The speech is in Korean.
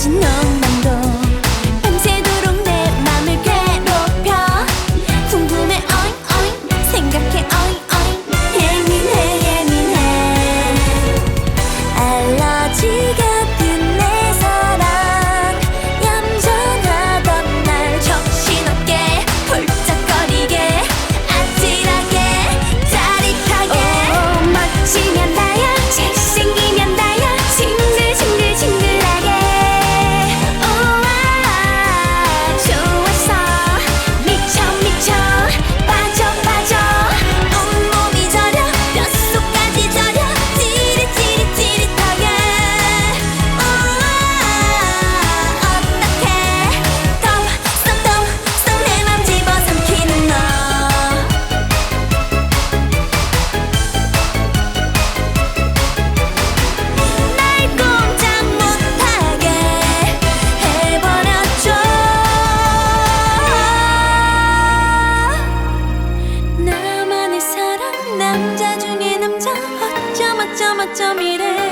to know 남자 중에 남자 어쩜 어쩜 어쩜 이래.